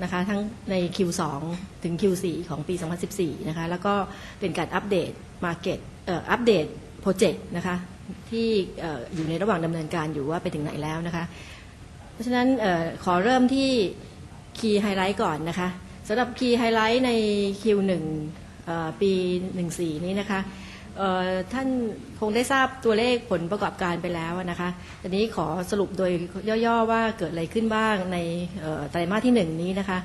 นะคะทั้งใน Q2 ถึง Q4 ของปี 2014 นะคะแล้วก็เป็นการอัปเดต Market เอ่ออัปเดตโปรเจกต์นะคะที่เอ่ออยู่ในระหว่างดำเนินการอยู่ว่าไปถึงไหนแล้วนะคะเพราะฉะนั้นเออขอเริ่มที่ Key Highlight ก่อนนะคะสำหรับ Key Highlight ใน Q1 เอ่อปี 14 นี้นะคะ ท่านคงได้ทราบตัวเลขผลประกอบการไปแล้วนะคะทีนี้ขอสรุปโดยย่อๆว่าเกิดอะไรขึ้นบ้างในไตรมาสที่หนึ่งนี้นะคะ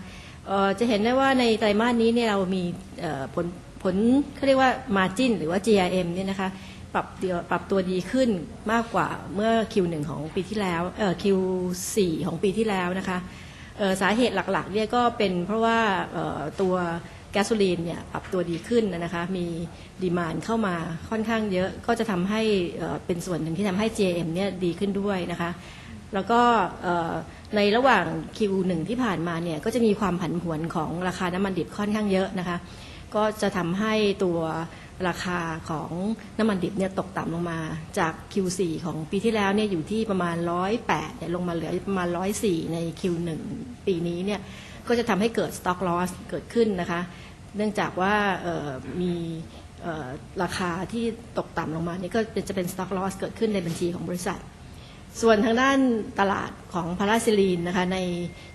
จะเห็นได้ว่าในไตรมาสนี้เนี่ยเรามีผลผลเขาเรียกว่า Margin หรือว่า GRM เนี่ยนะคะปรับปรับตัวดีขึ้นมากกว่าเมื่อ Q1 ของปีที่แล้วเอ่อ Q4 ของปีที่แล้วนะคะสาเหตุหลักๆเนี่ยก็เป็นเพราะว่าตัว ก๊สโซลีนเนี่ยปรับตัวดีขึ้นนะคะมีดีมานเข้ามาค่อนข้างเยอะก็จะทำให้เป็นส่วนหนึ่งที่ทำให้ GM เนี่ยดีขึ้นด้วยนะคะแล้วก็ในระหว่าง Q1 ที่ผ่านมาเนี่ยก็จะมีความผันผวนของราคาน้ำมันดิบค่อนข้างเยอะนะคะก็จะทำให้ตัวราคาของน้ำมันดิบเนี่ยตกต่ำลงมาจาก Q4 ของปีที่แล้วเนี่ยอยู่ที่ประมาณ 108เนี่ยลงมาเหลือประมาณ 104 ใน Q1 ปีนี้เนี่ยก็จะทำให้เกิด stock loss เกิดขึ้นนะคะ เนื่องจากว่ามีราคาที่ตกต่ำลงมานี่ก็จะเป็น stock loss เกิดขึ้นในบัญชีของบริษัท ส่วนทางด้านตลาดของพาราซิลีนนะคะใน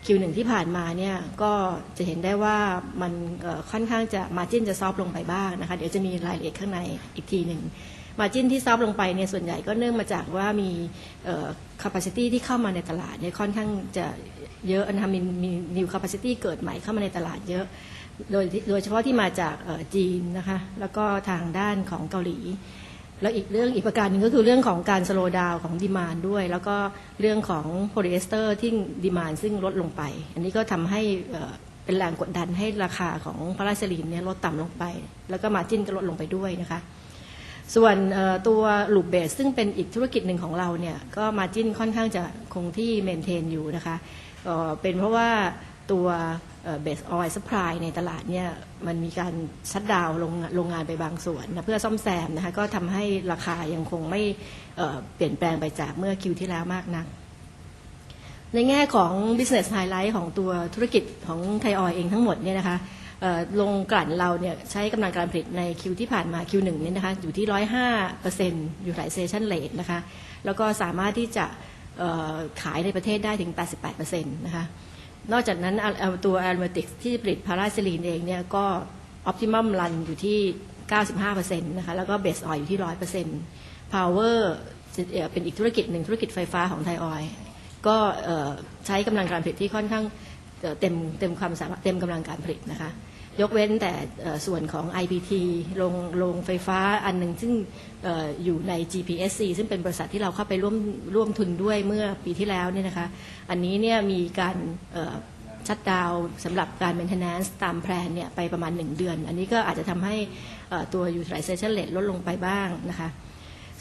Q1 ที่ผ่านมาเนี่ยก็จะเห็นได้ว่ามันค่อนข้างจะมาจิ้นจะซอฟลงไปบ้างนะคะเดี๋ยวจะมีรายละเอียดข้างในอีกทีหนึ่งมาจิ้นที่ซอฟลงไปเนี่ยส่วนใหญ่ก็เนื่องมาจากว่ามีเอ่อ capacity ที่เข้ามาในตลาดเนี่ยค่อนข้างจะเยอะนะคะมีมี new capacity เกิดใหม่เข้ามาในตลาดเยอะ โดยโดยเฉพาะที่มาจากจีนนะคะแล้วก็ทางด้านของเกาหลี แล้วอีกเรื่องอีกประการหนึ่งก็คือเรื่องของการสโลว์ดาวของดีมานด้วย แล้วก็เรื่องของโพลีเอสเตอร์ที่ดีมานซึ่งลดลงไป อันนี้ก็ทำให้เป็นแรงกดดันให้ราคาของพาราเซลีนเนี่ยลดต่ำลงไป แล้วก็มาจิ้นก็ลดลงไปด้วยนะคะส่วนตัวลูปเบสซึ่งเป็นอีกธุรกิจหนึ่งของเราเนี่ยก็มาจิ้นค่อนข้างจะคงที่เมนเทนอยู่นะคะเป็นเพราะว่า ตัวเบสออยล์สป라이ในตลาดเนี่ยมันมีการชัดดาวโรงโรงงานไปบางส่วนนะเพื่อซ่อมแซมนะคะก็ทำให้ราคายังคงไม่เเปลี่ยนแปลงไปจากเมื่อคิวที่แล้วมากนัก ในแง่ของ business highlight ของตัวธุรกิจของไทยออยเองทั้งหมดเนี่ยนะคะลงกลั่นเราเนี่ยใช้กำลังการผลิตในคิวที่ผ่านมา Q1 เนี่ยนะคะอยู่ที่105% utilization rate นะคะแล้วก็สามารถที่จะขายในประเทศได้ถึง 88%นะคะ นอกจากนั้นตัวแอโรมาติกที่ผลิตพาราซิลีนเองเนี่ยก็ออพติมัมรันอยู่ที่ 95%นะคะแล้วก็เบสออยอยู่ที่ 100% power เอ่อเป็นอีกธุรกิจหนึ่งธุรกิจไฟฟ้าของไทยออยก็ใช้กำลังการผลิตที่ค่อนข้างเต็มเต็มความสามารถเต็มกำลังการผลิตนะคะ ยกเว้นแต่ส่วนของ IPT โรงโรงไฟฟ้าอันหนึ่งซึ่งออยู่ใน GPSC ซึ่งเป็นบริษัทที่เราเข้าไปร่วมร่วมทุนด้วยเมื่อปีที่แล้วเนี่ยนะคะ อันนี้เนี่ยมีการชัดดาวสำหรับการ maintenance ตามแพลนเนี่ยไปประมาณ 1 เดือน อันนี้ก็อาจจะทำให้ตัว utilization rate ลดลงไปบ้างนะคะ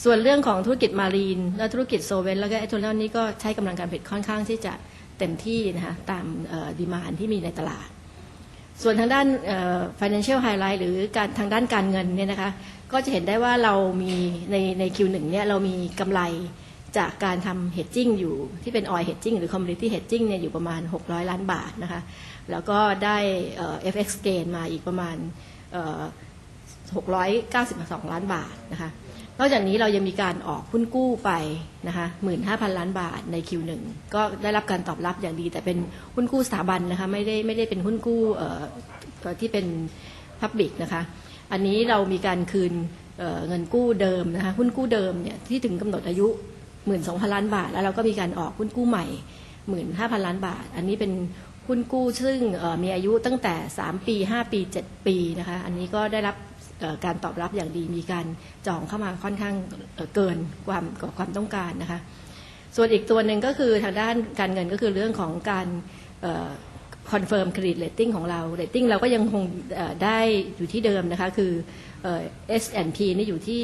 ส่วนเรื่องของธุรกิจมารีน และธุรกิจโซเวนแล้วก็เอทโนลนี่ก็ใช้กำลังการผลิตค่อนข้างที่จะเต็มที่นะคะตามดีมานที่มีในตลาด ส่วนทางด้าน financial highlight หรือการทางด้านการเงินเนี่ยนะคะก็จะเห็นได้ว่าเรามีในใน Q1 เนี่ยเรามีกำไรจากการทำ hedging อยู่ที่เป็น oil hedging หรือ commodity hedging เนี่ยอยู่ประมาณ 600 ล้านบาทนะคะแล้วก็ได้ FX gain มาอีกประมาณ 692 ล้านบาทนะคะ นอกจากนี้เรายังมีการออกหุ้นกู้ไปนะคะ15,000ล้านบาทใน Q1 ก็ได้รับการตอบรับอย่างดี แต่เป็นหุ้นกู้สถาบันนะคะไม่ได้ไม่ได้เป็นหุ้นกู้ที่เป็นพับบิกนะคะอันนี้เรามีการคืนเเงินกู้เดิมนะคะหุ้นกู้เดิมเนี่ยที่ถึงกำหนดอายุ12,000ล้านบาท แล้วเราก็มีการออกหุ้นกู้ใหม่15,000ล้านบาท อันนี้เป็นหุ้นกู้ซึ่งมีอายุตั้งแต่ 3 ปี 5 ปี 7 ปีนะคะอันนี้ก็ได้รับ การตอบรับอย่างดีมีการจองเข้ามาค่อนข้างเกินความกว่าความต้องการนะคะ ส่วนอีกตัวหนึ่งก็คือทางด้านการเงินก็คือเรื่องของการคอนเฟิร์มเครดิตเรตติ้งของเราเรตติ้งเราก็ยังคงได้อยู่ที่เดิมนะคะ คือ S&P นี่อยู่ที่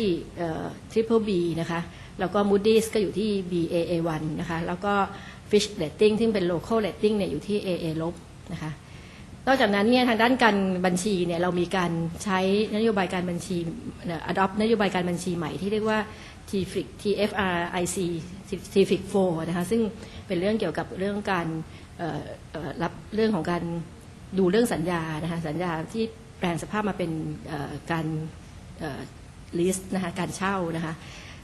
Triple B นะคะ แล้วก็ Moody's ก็อยู่ที่ Baa1 นะคะ แล้วก็ Fitch Rating ซึ่งเป็น local rating เนี่ยอยู่ที่ AA ลบนะคะ นอกจากนั้นเนี่ยทางด้านการบัญชีเนี่ยเรามีการใช้นโยบายการบัญชีเอ่อ adopt นโยบายการบัญชีใหม่ที่เรียกว่า TFIC TFRIC TFIC 4นะคะซึ่งเป็นเรื่องเกี่ยวกับเรื่องการรับเรื่องของการดูเรื่องสัญญานะคะสัญญาที่แปลงสภาพมาเป็นการลิสต์นะคะการเช่านะคะ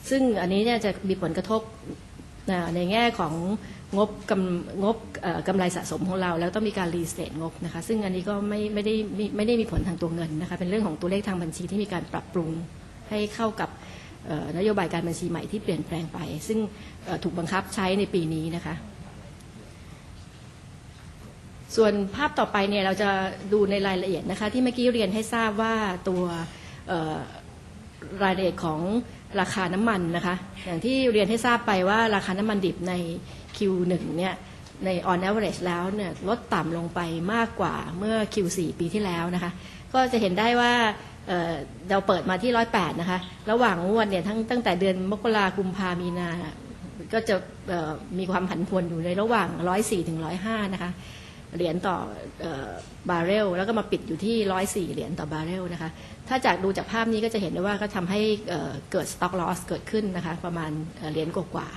ซึ่งอันนี้เนี่ยจะมีผลกระทบ นะในแง่ของงบกำงบกำไรสะสมของเรา แล้วต้องมีการรีสเตทงบนะคะซึ่งอันนี้ก็ไม่ไม่ได้ไม่ไม่ได้มีผลทางตัวเงินนะคะเป็นเรื่องของตัวเลขทางบัญชีที่มีการปรับปรุงให้เข้ากับนโยบายการบัญชีใหม่ที่เปลี่ยนแปลงไป ซึ่งถูกบังคับใช้ในปีนี้นะคะส่วนภาพต่อไปเนี่ยเราจะดูในรายละเอียดนะคะที่เมื่อกี้เรียนให้ทราบว่าตัวรายละเอียดของ ราคาน้ำมันนะคะ อย่างที่เรียนให้ทราบไปว่าราคาน้ำมันดิบใน Q1 เนี่ยใน on average แล้วเนี่ยลดต่ำลงไปมากกว่าเมื่อ Q4 ปีที่แล้วนะคะ ก็จะเห็นได้ว่าเเราเปิดมาที่ 108 นะคะ ระหว่างงวดเนี่ยทั้งตั้งแต่เดือนมกรากุมภามีนา ก็จะมีความผันผวนอยู่ในระหว่าง 104 ถึง 105 นะคะ เหรียญต่อบาร์เรล แล้วก็มาปิดอยู่ที่104เหรียญต่อบาร์เรลนะคะ ถ้าจากดูจากภาพนี้ก็จะเห็นได้ว่าก็ทำให้เกิด stock loss เกิดขึ้นนะคะ ประมาณเหรียญกว่า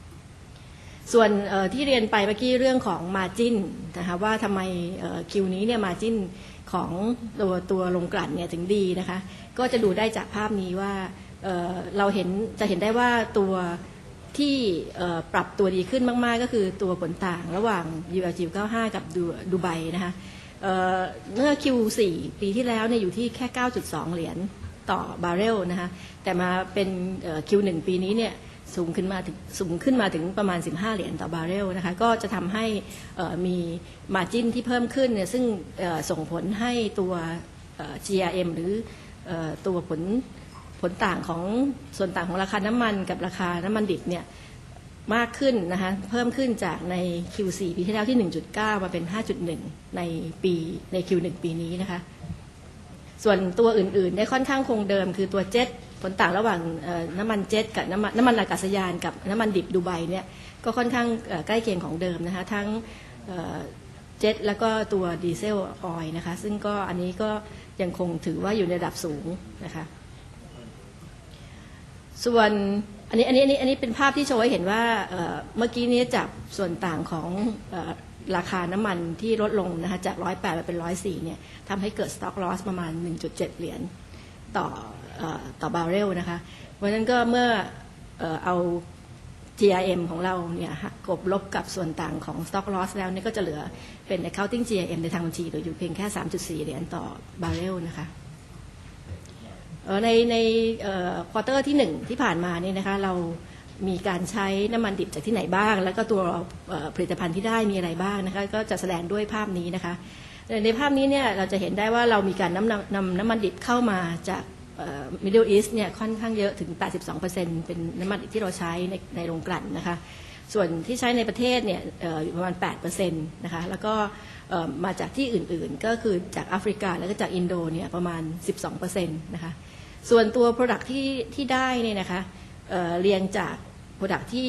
ๆส่วนที่เรียนไปเมื่อกี้เรื่องของ margin นะคะว่าทำไมคิวนี้เนี่ย margin ของตัวตัวลงกลั่นเนี่ยถึงดีนะคะ ก็จะดูได้จากภาพนี้ว่าเราเห็นจะเห็นได้ว่าตัว ที่ปรับตัวดีขึ้นมาก ๆ ก็คือตัวผลต่างระหว่าง ULG 95 กับดูดูไบนะคะเมื่อ Q4 ปีที่แล้วเนี่ยอยู่ที่แค่ 9.2 เหรียญต่อบาร์เรลนะคะแต่มาเป็น Q1 ปีนี้เนี่ยสูงขึ้นมาถึงสูงขึ้นมาถึงประมาณ 15 เหรียญต่อบาร์เรลนะคะก็จะทำให้มีมาจินที่เพิ่มขึ้นเนี่ยซึ่งส่งผลให้ตัว GRM หรือตัวผล ผลต่างของส่วนต่างของราคาน้ำมันกับราคาน้ำมันดิบเนี่ยมากขึ้นนะคะเพิ่มขึ้นจากใน Q4 ปีที่แล้วที่ 1.9 มาเป็น 5.1 ในปีใน Q1 ปีนี้นะคะ ส่วนตัวอื่นๆ ได้ค่อนข้างคงเดิม คือตัวเจ็ตผลต่างระหว่างน้ำมันเจ็ตกับน้ำมันน้ำมันอากาศยานกับน้ำมันดิบดูไบเนี่ยก็ค่อนข้างใกล้เคียงของเดิมนะคะทั้งเจ็ตแล้วก็ตัวดีเซลออยนะคะซึ่งก็อันนี้ก็ยังคงถือว่าอยู่ในระดับสูงนะคะ ส่วนอันนี้อันนี้อันนี้อันนี้เป็นภาพที่โชว์ให้เห็นว่าเมื่อกี้นี้จับส่วนต่างของอราคาน้ำมันที่ลดลงนะคะจาก 108มาเป็น 104เนี่ยทำให้เกิด stock loss ประมาณ 1.7 เหรียญต่ออต่อบาร์เรลนะคะเพราะฉะนั้นก็เมื่อเอ่อเอา GRM ของเราเนี่ยกบลบกับส่วนต่างของ stock loss แล้วเนี่ยก็จะเหลือเป็น accounting GRM ในทางบัญชีเหลืออยู่เพียงแค่ 3.4 เหรียญต่อบาร์เรลนะคะ ในในควอเตอร์ที่หนึ่งที่ผ่านมาเนี่ยนะคะเรามีการใช้น้ำมันดิบจากที่ไหนบ้าง แล้วก็ตัวผลิตภัณฑ์ที่ได้มีอะไรบ้างนะคะก็จะแสดงด้วยภาพนี้นะคะในภาพนี้เนี่ยเราจะเห็นได้ว่าเรามีการนำนำนำน้ำมันดิบเข้ามาจากมิดเดิลอีสเนี่ยค่อนข้างเยอะถึง 82%เป็นน้ำมันดิบที่เราใช้ในในโรงกลั่นนะคะส่วนที่ใช้ในประเทศเนี่ยอยู่ประมาณ 8%นะคะแล้วก็มาจากที่อื่นๆ ก็คือจากแอฟริกาแล้วก็จากอินโดเนี่ยประมาณ 12%นะคะ ส่วนตัว Product ที่ที่ได้เนี่ยนะคะเเรียงจาก Product ที่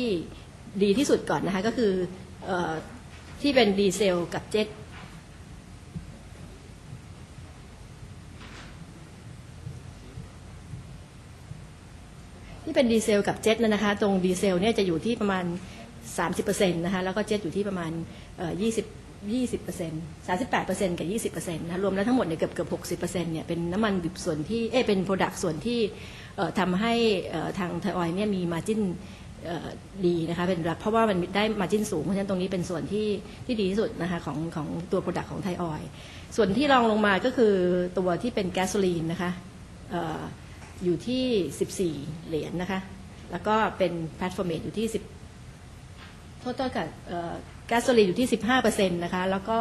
ดีที่สุดก่อนนะคะ ก็คืออที่เป็นดีเซลกับเจ็ตที่เป็นดีเซลกับเจ็ตนะคะ ตรงดีเซลเนี่ยจะอยู่ที่ประมาณ 30%นะคะ แล้วก็เจ็ตอยู่ที่ประมาณ เอ่อ20 20% 38%กับ 20%นะรวมแล้วทั้งหมดเนี่ยเกือบเกือบ60%เนี่ยเป็นน้ำมันดิบส่วนที่เอ้เป็นโปรดักต์ส่วนที่ทำให้ทางไทยออยเนี่ยมีมาจิ้นดีนะคะเป็นเพราะว่ามันได้มาจิ้นสูงเพราะฉะนั้นตรงนี้เป็นส่วนที่ที่ดีที่สุดนะคะของของตัวโปรดักต์ของไทยออยส่วนที่รองลงมาก็คือตัวที่เป็นแก๊สโซลีนนะคะอออยู่ที่ 14 เหรียญนะคะแล้วก็เป็นแพลตฟอร์มอยู่ที่10 โทษโทษค่ะแก๊สโซลีนอยู่ที่ 15%นะคะแล้วก็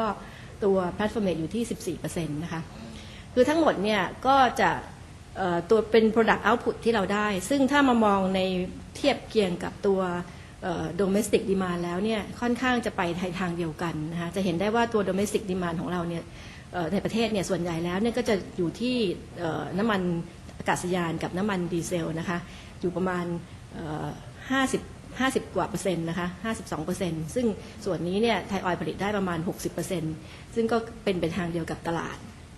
ตัวแพลตฟอร์มอยู่ที่ 14%นะคะคือทั้งหมดเนี่ยก็จะตัวเป็น Product Output ที่เราได้ ซึ่งถ้ามามองในเทียบเคียงกับตัวเอ่อ domestic demand แล้วเนี่ยค่อนข้างจะไปทางเดียวกันนะคะจะเห็นได้ว่าตัว domestic demand ของเราเนี่ยในประเทศเนี่ยส่วนใหญ่แล้วเนี่ยก็จะอยู่ที่น้ำมันอากาศยานกับน้ำมันดีเซลนะคะอยู่ประมาณ 50 50 กว่าเปอร์เซ็นต์นะคะ52เปอร์เซ็นต์ซึ่งส่วนนี้เนี่ยไทยออยล์ผลิตได้ประมาณ 60เปอร์เซ็นต์ซึ่งก็เป็นเป็นทางเดียวกับตลาด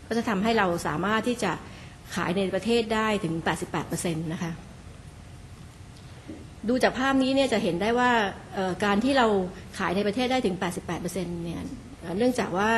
ก็จะทำให้เราสามารถที่จะขายในประเทศได้ถึง 88เปอร์เซ็นต์นะคะดูจากภาพนี้เนี่ยจะเห็นได้ว่าการที่เราขายในประเทศได้ถึง 88%เนี่ยเอ่อเนื่องจากว่า